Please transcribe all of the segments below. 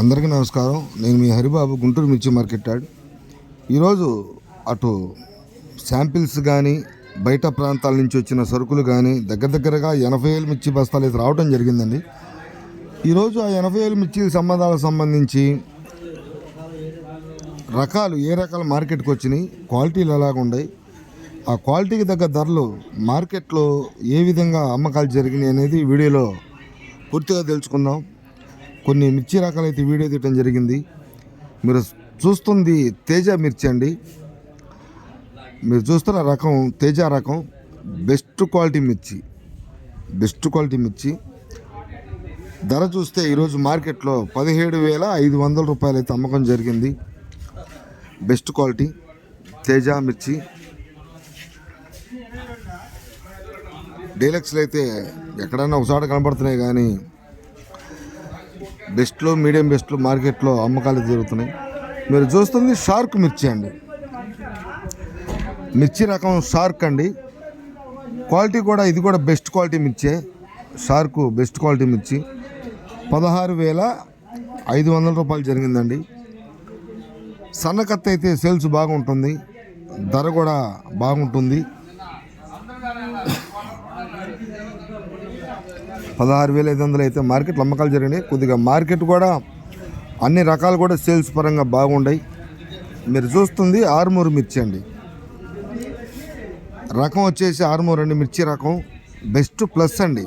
అందరికీ నమస్కారం. నేను మీ హరిబాబు గుంటూరు మిర్చి మార్కెట్ ఈరోజు అటు శాంపిల్స్ కానీ బయట ప్రాంతాల నుంచి వచ్చిన సరుకులు కానీ దగ్గర దగ్గరగా ఎనభై వేలు మిర్చి బస్తాలు అయితే రావడం జరిగిందండి. ఈరోజు ఆ ఎనభై వేలు మిర్చి సంబంధాలకు సంబంధించి రకాలు ఏ రకాల మార్కెట్కి వచ్చినాయి క్వాలిటీలు ఎలాగున్నాయి ఆ క్వాలిటీకి తగ్గ ధరలు మార్కెట్లో ఏ విధంగా అమ్మకాలు జరిగినాయి అనేది వీడియోలో పూర్తిగా తెలుసుకుందాం. కొన్ని మిర్చి రకాలు అయితే వీడియో తీయడం జరిగింది. మీరు చూస్తుంది తేజ మిర్చి అండి. మీరు చూస్తున్న రకం తేజ రకం బెస్ట్ క్వాలిటీ మిర్చి. బెస్ట్ క్వాలిటీ మిర్చి. ధర చూస్తే ఈరోజు మార్కెట్లో పదిహేడు వేల ఐదు వందల రూపాయలు అయితే అమ్మకం జరిగింది. బెస్ట్ క్వాలిటీ తేజ మిర్చి. డీలక్స్లు అయితే ఎక్కడైనా ఒకసారి కనబడుతున్నాయి కానీ బెస్ట్లో మీడియం బెస్ట్లో మార్కెట్లో అమ్మకాలు జరుగుతున్నాయి. మీరు చూస్తుంది షార్క్ మిర్చి అండి. మిర్చి రకం షార్క్ అండి. క్వాలిటీ కూడా ఇది కూడా బెస్ట్ క్వాలిటీ మిర్చే. షార్క్ బెస్ట్ క్వాలిటీ మిర్చి. పదహారు వేల ఐదు వందల రూపాయలు జరిగిందండి. సన్నకత్త అయితే సేల్స్ బాగుంటుంది. ధర కూడా బాగుంటుంది. పదహారు వేల ఐదు వందలు అయితే మార్కెట్లో అమ్మకాలు జరిగినాయి. కొద్దిగా మార్కెట్ కూడా అన్ని రకాలు కూడా సేల్స్ పరంగా బాగుండాయి. మీరు చూస్తుంది ఆరుమూరు మిర్చి అండి. రకం వచ్చేసి ఆర్మూర్ అండి మిర్చి రకం. బెస్ట్ ప్లస్ అండి.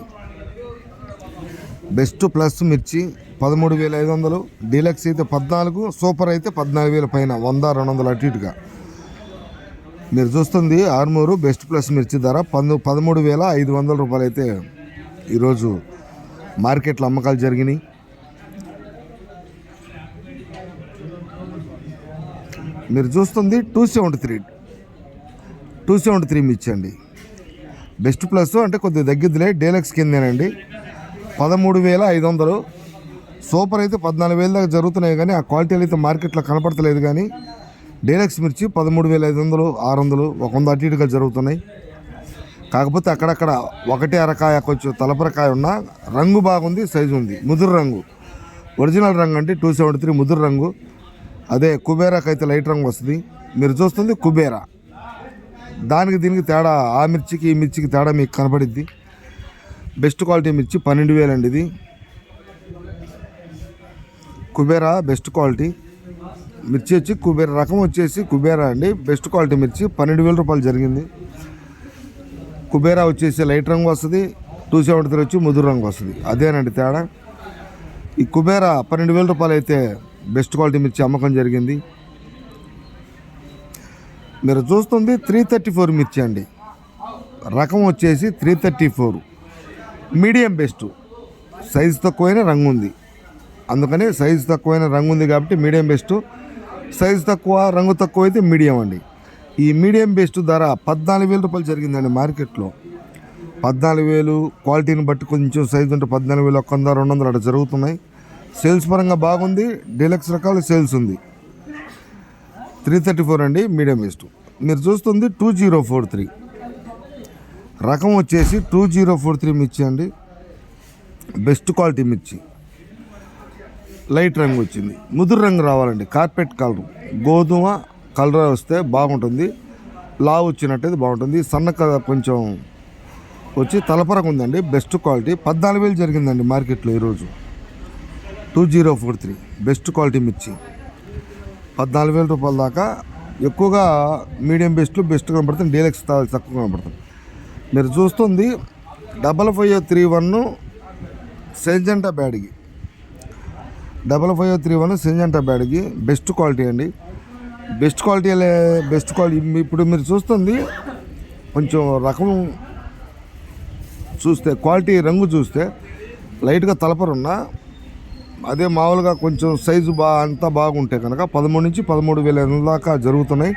బెస్ట్ ప్లస్ మిర్చి పదమూడు వేల ఐదు వందలు. డీలక్స్ అయితే పద్నాలుగు సూపర్ అయితే పద్నాలుగు వేల పైన వంద రెండు వందలు అటు ఇటుగా. మీరు చూస్తుంది ఆర్మూరు బెస్ట్ ప్లస్ మిర్చి ధర పందు పదమూడు వేల ఐదు వందల రూపాయలు అయితే ఈరోజు మార్కెట్లో అమ్మకాలు జరిగినాయి. మీరు చూస్తుంది two seventy three two seventy three మిర్చి అండి బెస్ట్ ప్లస్ అంటే కొద్దిగా తగ్గిద్దిలే డీలక్స్ కిందేనండి. పదమూడు వేల ఐదు వందలు. సూపర్ అయితే పద్నాలుగు వేల దాకా జరుగుతున్నాయి కానీ ఆ క్వాలిటీలు అయితే మార్కెట్లో కనపడతలేదు కానీ డీలక్స్ మిర్చి పదమూడు వేల ఐదు వందలు ఆరు వందలు ఒక వంద అటు ఇటుగా జరుగుతున్నాయి. కాకపోతే అక్కడక్కడ ఒకటి అరకాయ కొంచెం తలపరకాయ ఉన్న రంగు బాగుంది సైజు ఉంది. ముదురు రంగు. ఒరిజినల్ రంగు అంటే టూ సెవెంటీ త్రీ ముదురు రంగు. అదే కుబేరాకి అయితే లైట్ రంగు వస్తుంది. మీరు చూస్తుంది కుబేరా. దానికి దీనికి తేడా ఆ మిర్చికి ఈ మిర్చికి తేడా మీకు కనపడిద్ది. బెస్ట్ క్వాలిటీ మిర్చి పన్నెండు వేలండి ఇది. కుబేరా బెస్ట్ క్వాలిటీ మిర్చి వచ్చి కుబేరా రకం వచ్చేసి కుబేరా అండి. బెస్ట్ క్వాలిటీ మిర్చి పన్నెండు వేల రూపాయలు జరిగింది. కుబేరా వచ్చేసి లైట్ రంగు వస్తుంది టూ సెవెంటీ త్రీ వచ్చి ముదురు రంగు వస్తుంది. అదేనండి తేడా. ఈ కుబేరా పన్నెండు వేల రూపాయలు అయితే బెస్ట్ క్వాలిటీ మిర్చి అమ్మకం జరిగింది. మీరు చూస్తుంది త్రీ థర్టీ ఫోర్ మిర్చి అండి. రకం వచ్చేసి three thirty four. Medium best. Size తక్కువైన రంగు ఉంది. అందుకని సైజు తక్కువైన రంగు ఉంది కాబట్టి మీడియం బెస్ట్. సైజు తక్కువ రంగు తక్కువ అయితే మీడియం అండి. ఈ మీడియం బేస్ట్ ధర పద్నాలుగు వేల రూపాయలు జరిగిందండి మార్కెట్లో. పద్నాలుగు వేలు క్వాలిటీని బట్టి కొంచెం సైజు ఉంటే పద్నాలుగు వేలు ఒక వంద రెండు వందలు అట్లా జరుగుతున్నాయి. సేల్స్ పరంగా బాగుంది డీలక్స్ రకాల సేల్స్ ఉంది. త్రీ థర్టీ ఫోర్ అండి మీడియం బెస్ట్ మీరు చూస్తుంది టూ జీరో ఫోర్ త్రీ. రకం వచ్చేసి టూ జీరో ఫోర్ త్రీ మిర్చి అండి. బెస్ట్ క్వాలిటీ మిర్చి. లైట్ రంగు వచ్చింది. ముదురు రంగు రావాలండి కార్పెట్ కలర్. గోధుమ కలర్ వస్తే బాగుంటుంది. లావు వచ్చినట్టయితే బాగుంటుంది. సన్న కలర్ కొంచెం వచ్చి తలపరకు ఉందండి. Best quality. పద్నాలుగు వేలు జరిగిందండి మార్కెట్లో ఈరోజు. Two zero four three. Best quality మిర్చి. పద్నాలుగు వేల రూపాయల దాకా ఎక్కువగా మీడియం బెస్ట్ బెస్ట్ కనబడుతుంది. డీలక్స్ తక్కువ కనబడుతుంది. మీరు చూస్తుంది double five three one Syngenta బ్యాడ్కి double five three one Syngenta బ్యాడ్కి best quality అండి. బెస్ట్ క్వాలిటీ బెస్ట్ క్వాలిటీ ఇప్పుడు మీరు చూస్తుంది కొంచెం రకం చూస్తే క్వాలిటీ రంగు చూస్తే లైట్గా తలపరున్న అదే మామూలుగా కొంచెం సైజు బా అంతా బాగుంటే కనుక పదమూడు నుంచి పదమూడు వేల దాకా జరుగుతున్నాయి.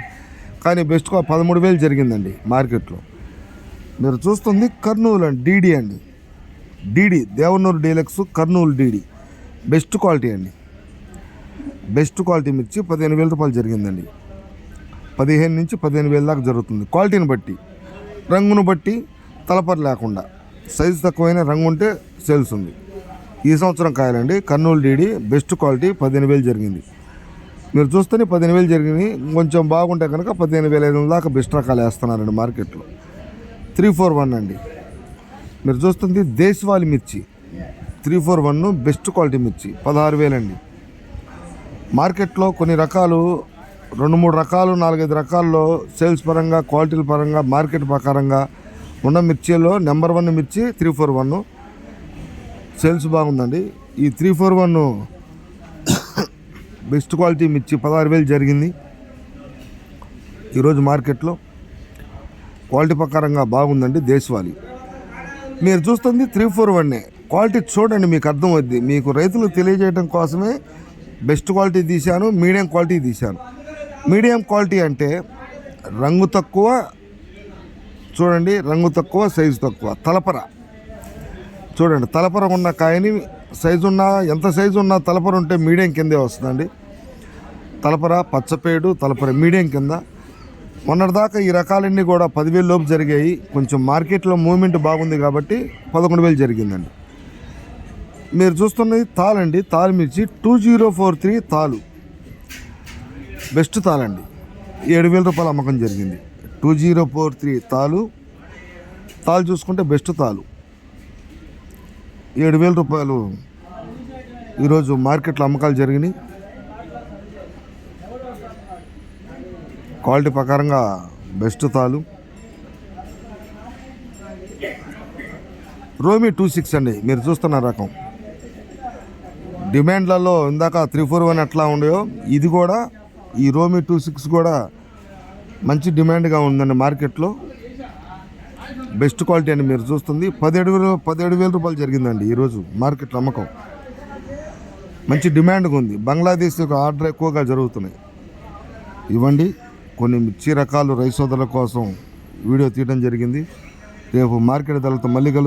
కానీ బెస్ట్ క్వా- పదమూడు వేలు జరిగిందండి మార్కెట్లో. మీరు చూస్తుంది కర్నూలు అండి డీడీ అండి. DD Devanur deluxe Kurnool DD. Best quality అండి. బెస్ట్ క్వాలిటీ మిర్చి పదిహేను వేల రూపాయలు జరిగిందండి. పదిహేను నుంచి పదిహేను వేల దాకా జరుగుతుంది. క్వాలిటీని బట్టి రంగును బట్టి తలపరి లేకుండా సైజు తక్కువైన రంగు ఉంటే సేల్స్ ఉంది. ఈ సంవత్సరం కాయలండి కర్నూలు డీడీ బెస్ట్ క్వాలిటీ పదిహేను వేలు జరిగింది. మీరు చూస్తేనే పదిహేను వేలు జరిగింది. కొంచెం బాగుంటే కనుక పదిహేను వేల ఐదు వందల దాకా బెస్ట్ రకాలు వేస్తున్నారండి మార్కెట్లో. త్రీ ఫోర్ వన్ అండి. మీరు చూస్తుంది దేశవాళి మిర్చి. Three four one best quality మిర్చి. పదహారు వేలండి. మార్కెట్లో కొన్ని రకాలు రెండు మూడు రకాలు నాలుగైదు రకాల్లో సేల్స్ పరంగా క్వాలిటీల పరంగా మార్కెట్ ప్రకారంగా ఉన్న మిర్చిలో నెంబర్ వన్ మిర్చి త్రీ ఫోర్ వన్ సేల్స్ బాగుందండి. ఈ three four one best quality మిర్చి పదహారు వేలు జరిగింది ఈరోజు మార్కెట్లో. క్వాలిటీ ప్రకారంగా బాగుందండి దేశవాళీ. మీరు చూస్తుంది త్రీ ఫోర్ వన్నే. క్వాలిటీ చూడండి మీకు అర్థమవుద్ది. మీకు రైతులకు తెలియజేయడం కోసమే బెస్ట్ క్వాలిటీ తీశాను మీడియం క్వాలిటీ తీశాను. మీడియం క్వాలిటీ అంటే రంగు తక్కువ చూడండి రంగు తక్కువ సైజు తక్కువ తలపర. చూడండి తలపర ఉన్న కాయని సైజు ఉన్న ఎంత సైజు ఉన్న తలపర ఉంటే మీడియం కిందే వస్తుందండి. తలపర పచ్చపేడు తలపర మీడియం కింద. మొన్నటిదాకా ఈ రకాలన్నీ కూడా పదివేలు లోపు జరిగాయి. కొంచెం మార్కెట్లో మూవ్మెంట్ బాగుంది కాబట్టి పదకొండు వేలు జరిగిందండి. మీరు చూస్తున్నది తాలండి. తాల్ మిర్చి టూ జీరో ఫోర్ త్రీ తాలు. బెస్ట్ తాలండి. ఏడు వేల రూపాయల అమ్మకం జరిగింది. టూ జీరో ఫోర్ త్రీ తాలు. తాలు చూసుకుంటే బెస్ట్ తాలు. ఏడు వేల రూపాయలు ఈరోజు మార్కెట్లో అమ్మకాలు జరిగినాయి. క్వాలిటీ ప్రకారంగా బెస్ట్ తాలు. రోమి టూ సిక్స్ అండి. మీరు చూస్తున్న రకం. డిమాండ్లలో ఇందాక త్రీ ఫోర్ వన్ ఎట్లా ఉండయో ఇది కూడా ఈ రోమి టూ సిక్స్ కూడా మంచి డిమాండ్గా ఉందండి మార్కెట్లో. బెస్ట్ క్వాలిటీ అని మీరు చూస్తుంది. పదిహేడు వేలు పదిహేడు వేల రూపాయలు జరిగిందండి ఈరోజు మార్కెట్లో అమ్మకం మంచి డిమాండ్గా ఉంది. బంగ్లాదేశ్ యొక్క ఆర్డర్ ఎక్కువగా జరుగుతున్నాయి. ఇవ్వండి. కొన్ని మిర్చి రకాలు రైస్ సోదరుల కోసం వీడియో తీయడం జరిగింది. రేపు మార్కెట్ ధరలతో మళ్ళీ కలుద్దాం.